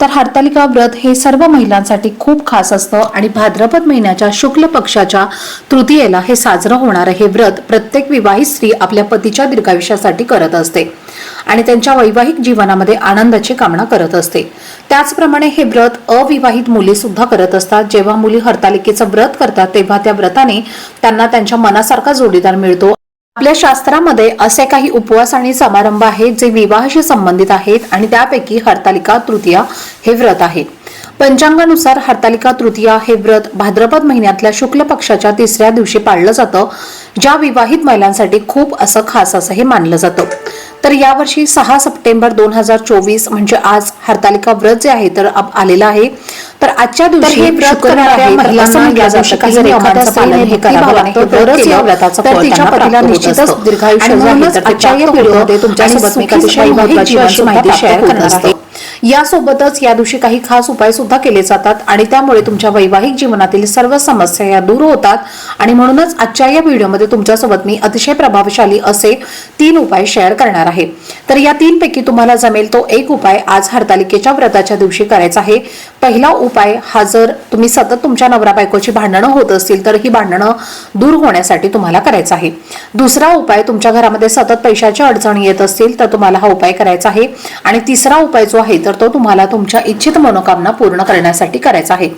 तर हरतालिका व्रत हे सर्व महिलांसाठी खूप खास असतं आणि भाद्रपद महिन्याच्या शुक्ल पक्षाच्या तृतीयेला हे साजरं होणारं हे व्रत प्रत्येक विवाहित स्त्री आपल्या पतीच्या दीर्घायुष्यासाठी करत असते आणि त्यांच्या वैवाहिक जीवनामध्ये आनंदाची कामना करत असते. त्याचप्रमाणे हे व्रत अविवाहित मुली सुद्धा करत असतात. जेव्हा मुली हरतालिकेचं व्रत करतात तेव्हा त्या व्रताने त्यांना त्यांच्या मनासारखा जोडीदार मिळतो. आपल्या शास्त्रामध्ये असे काही उपवास आणि समारंभ आहेत जे विवाहाशी संबंधित आहेत आणि त्यापैकी हरतालिका तृतीया हे व्रत आहे पंचांगानुसार हरतालिका तृतीया हे व्रत भाद्रपद महिन्यातल्या शुक्ल पक्षाच्या तिसऱ्या दिवशी पाळलं जातं ज्या विवाहित महिलांसाठी खूप असं खास असं हे मानलं जातं. तर यावर्षी सहा सप्टेंबर दोन हजार चोवीस म्हणजे आज हरतालिका व्रत जे आहे तर आलेलं आहे. तर आजच्या दिवशी हे व्रत करणाऱ्या महिलांना यासोबतच या दिवशी काही खास उपाय सुद्धा केले जातात आणि त्यामुळे तुमच्या वैवाहिक जीवनातील सर्व समस्या या दूर होतात. आणि म्हणूनच आजच्या या व्हिडिओमध्ये तुमच्यासोबत मी अतिशय प्रभावशाली असे तीन उपाय शेअर करणार आहे. तर या तीन पैकी तुम्हाला जमेल तो एक उपाय आज हरतालिकेच्या व्रताच्या दिवशी करायचा आहे. पहिला उपाय हा जर तुम्ही सतत तुमच्या नवरा बायकोची भांडणं होत असतील तर ही भांडणं दूर होण्यासाठी तुम्हाला करायचं आहे. दुसरा उपाय तुमच्या घरामध्ये सतत पैशाच्या अडचणी येत असतील तर तुम्हाला हा उपाय करायचा आहे. आणि तिसरा उपाय जो आहे तर तो तुम्हाला तुमच्या इच्छित मनोकामना पूर्ण करण्यासाठी करायचा आहे.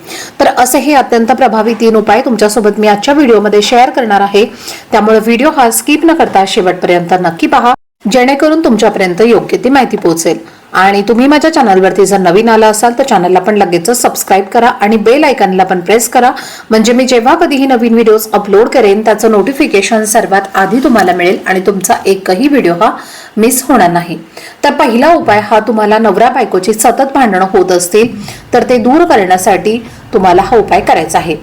तर असे हे अत्यंत प्रभावी तीन उपाय तुमच्यासोबत मी आजच्या व्हिडिओमध्ये शेअर करणार आहे. त्यामुळे व्हिडिओ हा स्किप न करता शेवटपर्यंत नक्की पहा जेणेकरून तुमच्यापर्यंत योग्य ती माहिती पोहोचेल. आणि तुम्ही माझ्या चॅनलवरती जर नवीन आला असाल तर चॅनलला पण लगेच सबस्क्राईब करा आणि बेल आयकनला पण प्रेस करा. म्हणजे मी जेव्हा कधीही नवीन व्हिडिओज अपलोड करेन त्याचं नोटिफिकेशन सर्वात आधी तुम्हाला मिळेल आणि तुमचा एकही व्हिडिओ हा मिस होणार नाही. तर पहिला उपाय हा तुम्हाला नवरा बायकोची सतत भांडणं होत असतील तर ते दूर करण्यासाठी तुम्हाला हा उपाय करायचा आहे.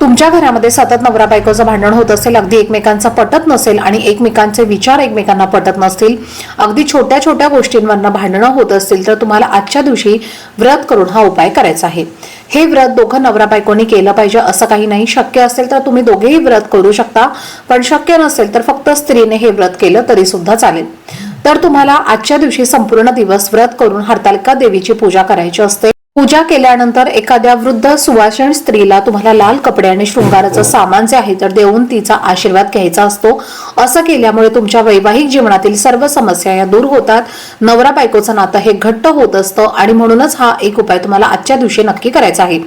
तुमच्या घरामध्ये सतत नवरा बायकोचं भांडण होत असेल अगदी एकमेकांचं पटत नसेल आणि एकमेकांचे विचार एकमेकांना पटत नसतील अगदी छोट्या छोट्या गोष्टींवरनं भांडणं होत असतील तर तुम्हाला आजच्या दिवशी व्रत करून हा उपाय करायचा आहे. हे व्रत दोघं नवरा बायकोनी केलं पाहिजे असं काही नाही. शक्य असेल तर तुम्ही दोघेही व्रत करू शकता. पण शक्य नसेल तर फक्त स्त्रीने हे व्रत केलं तरी सुद्धा चालेल. तर तुम्हाला आजच्या दिवशी संपूर्ण दिवस व्रत करून हरतालिका देवीची पूजा करायची असते. पूजा केल्यानंतर एखाद्या वृद्ध सुवासिन स्त्रीला तुम्हाला लाल कपडे आणि शृंगाराचं सामान जे आहे तर देऊन तिचा आशीर्वाद घ्यायचा असतो. असं केल्यामुळे तुमच्या वैवाहिक जीवनातील सर्व समस्या या दूर होतात. नवरा बायकोचं नातं हे घट्ट होत असतं आणि म्हणूनच हा एक उपाय तुम्हाला आजच्या दिवशी नक्की करायचा आहे.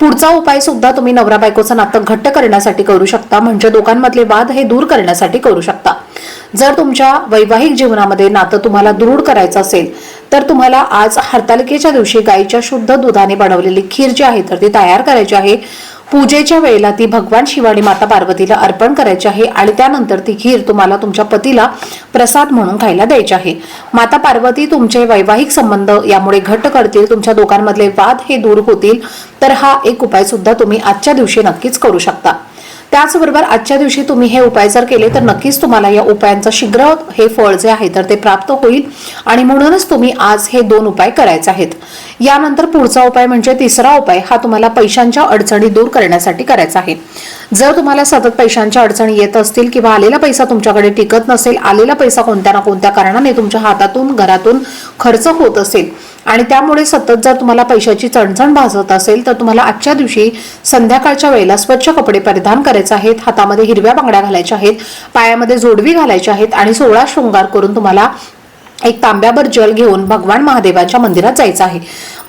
पुढचा उपाय सुद्धा तुम्ही नवरा बायकोचं नातं घट्ट करण्यासाठी करू शकता. म्हणजे दोघांमधले वाद हे दूर करण्यासाठी करू शकता. जर तुमच्या वैवाहिक जीवनामध्ये नातं तुम्हाला दृढ करायचं असेल तर तुम्हाला आज हरतालिकेच्या दिवशी गाईच्या शुद्ध दुधाने बनवलेली खीर जी आहे तर ती तयार करायची आहे. पूजेच्या वेळेला ती भगवान शिव आणि माता पार्वतीला अर्पण करायची आहे आणि त्यानंतर ती खीर तुम्हाला तुमच्या पतीला प्रसाद म्हणून खायला द्यायची आहे. माता पार्वती तुमचे वैवाहिक संबंध यामुळे घट्ट करतील तुमच्या दोघांमधले वाद हे दूर होतील तर हा एक उपाय सुद्धा तुम्ही आजच्या दिवशी नक्कीच करू शकता. त्याचबरोबर आजच्या दिवशी तुम्ही हे उपाय जर केले तर नक्कीच तुम्हाला या उपायांचं शीघ्र हे फळ जे आहे तर ते प्राप्त होईल. आणि म्हणूनच तुम्ही आज हे दोन उपाय करायचे आहेत. यानंतर पुढचा उपाय म्हणजे तिसरा उपाय हा तुम्हाला पैशांच्या अडचणी दूर करण्यासाठी करायचा आहे. जर तुम्हाला सतत पैशांच्या अडचणी येत असतील किंवा आलेला पैसा तुमच्याकडे टिकत नसेल आलेला पैसा कोणत्या ना कोणत्या कारणाने तुमच्या हातातून घरातून खर्च होत असेल आणि त्यामुळे सतत जर तुम्हाला पैशाची चणचण भासत असेल तर तुम्हाला आजच्या दिवशी संध्याकाळच्या वेळेला स्वच्छ कपडे परिधान करायचे आहेत हातामध्ये हिरव्या बांगड्या घालायच्या आहेत पायामध्ये जोडवी घालायच्या आहेत आणि सोळा शृंगार करून तुम्हाला एक तांब्याभर जल घेऊन भगवान महादेवाच्या मंदिरात जायचं आहे.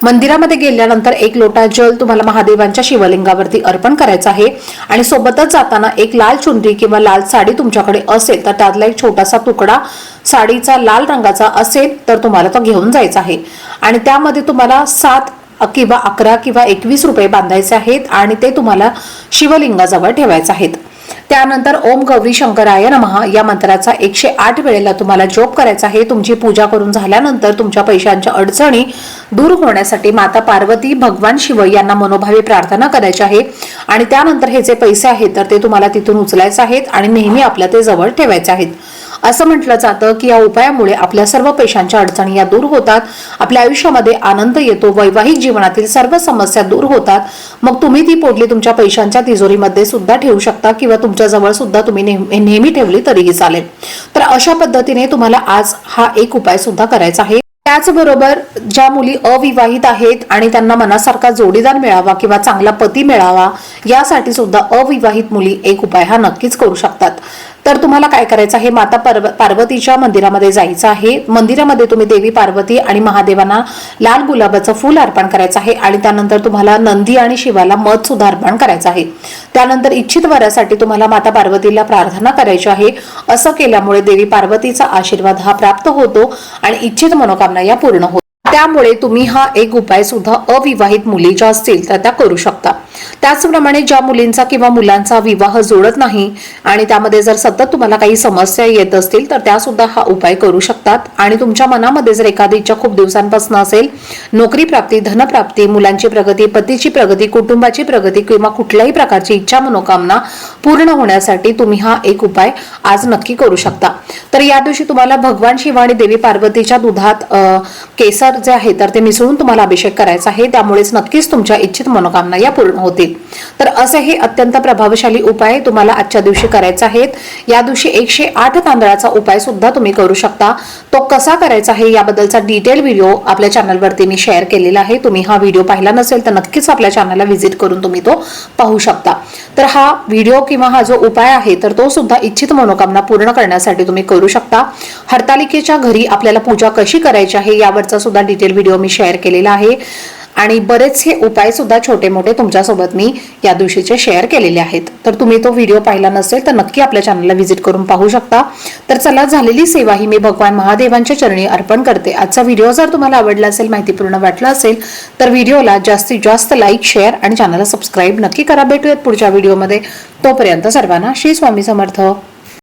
मंदिरामध्ये गेल्यानंतर एक लोटा जल तुम्हाला महादेवांच्या शिवलिंगावरती अर्पण करायचं आहे. आणि सोबतच जाताना एक लाल चुनरी किंवा लाल साडी तुमच्याकडे असेल तर त्यातला एक छोटासा तुकडा साडीचा लाल रंगाचा असेल तर तुम्हाला तो घेऊन जायचा आहे. आणि त्यामध्ये तुम्हाला सात किंवा अकरा किंवा एकवीस रुपये बांधायचे आहेत आणि ते तुम्हाला शिवलिंगाजवळ ठेवायचे आहेत. त्यानंतर ओम गौरी शंकराय नमः या मंत्राचा एकशे आठ वेळेला तुम्हाला जॉब करायचा आहे. तुमची पूजा करून झाल्यानंतर तुमच्या पैशांच्या अडचणी दूर होण्यासाठी माता पार्वती भगवान शिव यांना मनोभावी प्रार्थना करायची आहे. आणि त्यानंतर हे जे पैसे आहेत तर ते तुम्हाला तिथून उचलायचे आहेत आणि नेहमी आपल्या ते जवळ ठेवायचे आहेत. असं म्हटलं जातं की या उपायामुळे आपल्या सर्व पैशांच्या अडचणी या दूर होतात. आपल्या आयुष्यामध्ये आनंद येतो वैवाहिक जीवनातील सर्व समस्या दूर होतात. मग तुम्ही ती पोटली तुमच्या पैशांच्या तिजोरीमध्ये सुद्धा ठेवू शकता किंवा तुमच्या जवळ सुद्धा तुम्ही नेहमी नेहमी ठेवली तरीही चालेल. तर अशा पद्धतीने तुम्हाला आज हा एक उपाय सुद्धा करायचा आहे. त्याचबरोबर ज्या मुली अविवाहित आहेत आणि त्यांना मनासारखा जोडीदार मिळावा किंवा चांगला पती मिळावा यासाठी सुद्धा अविवाहित मुली एक उपाय हा नक्कीच करू शकतात. तर तुम्हाला काय करायचं आहे? माता पार्व- पार्वतीच्या मंदिरामध्ये जायचं आहे. मंदिरामध्ये तुम्ही देवी पार्वती आणि महादेवांना लाल गुलाबाचं फूल अर्पण करायचं आहे आणि त्यानंतर तुम्हाला नंदी आणि शिवाला मध सुद्धा अर्पण करायचं आहे. त्यानंतर इच्छित वरासाठी तुम्हाला माता पार्वतीला प्रार्थना करायची आहे. असं केल्यामुळे देवी पार्वतीचा आशीर्वाद हा प्राप्त होतो आणि इच्छित मनोकामना या पूर्ण होतात. त्यामुळे तुम्ही हा एक उपाय सुद्धा अविवाहित मुली ज्या असतील तर त्या करू शकता. त्याचप्रमाणे ज्या मुलींचा किंवा मुलांचा विवाह जोडत नाही आणि त्यामध्ये जर सतत तुम्हाला काही समस्या येत असतील तर त्या सुद्धा हा उपाय करू शकतात. आणि तुमच्या मनामध्ये जर एखादी इच्छा खूप दिवसांपासून असेल नोकरी प्राप्ती धनप्राप्ती मुलांची प्रगती पतीची प्रगती कुटुंबाची प्रगती किंवा कुठल्याही प्रकारची इच्छा मनोकामना पूर्ण होण्यासाठी तुम्ही हा एक उपाय आज नक्की करू शकता. तर या दिवशी तुम्हाला भगवान शिव आणि देवी पार्वतीच्या दुधात केसर जे आहे तर ते मिसळून तुम्हाला अभिषेक करायचा आहे. त्यामुळेच नक्कीच तुमच्या इच्छित मनोकामना या पूर्ण होतील. तर असे हे अत्यंत प्रभावशाली उपाय तुम्हाला आजच्या दिवशी करायचे आहेत. या दिवशी एकशे आठ तांदळाचा उपाय सुद्धा तुम्ही करू शकता. तो कसा करायचा आहे याबद्दलचा डिटेल व्हिडिओ आपल्या चॅनलवरती मी शेअर केलेला आहे. तुम्ही हा व्हिडिओ पाहिला नसेल तर नक्कीच आपल्या चॅनलला व्हिजिट करून तुम्ही तो पाहू शकता. तर हा व्हिडिओ किंवा हा जो उपाय आहे तर तो सुद्धा इच्छित मनोकामना पूर्ण करण्यासाठी तुम्ही करू शकता. हरतालिकेच्या घरी आपल्याला पूजा कशी करायची आहे यावरचा सुद्धा डिटेल व्हिडिओ मी शेअर केलेला आहे. आणि बरेचसे उपाय सुद्धा छोटे मोठे तुमच्यासोबत मी या दिवशीचे शेअर केलेले आहेत. तर तुम्ही तो व्हिडिओ पाहिला नसेल तर नक्की आपल्या चॅनलला व्हिजिट करून पाहू शकता. तर चला झालेली सेवा ही मी भगवान महादेवांच्या चरणी अर्पण करते. आजचा व्हिडिओ जर तुम्हाला आवडला असेल माहितीपूर्ण वाटला असेल तर व्हिडिओला जास्तीत जास्त लाईक शेअर आणि चॅनलला सबस्क्राईब नक्की करा. भेटूयात पुढच्या व्हिडिओमध्ये तोपर्यंत सर्वांना श्री स्वामी समर्थ.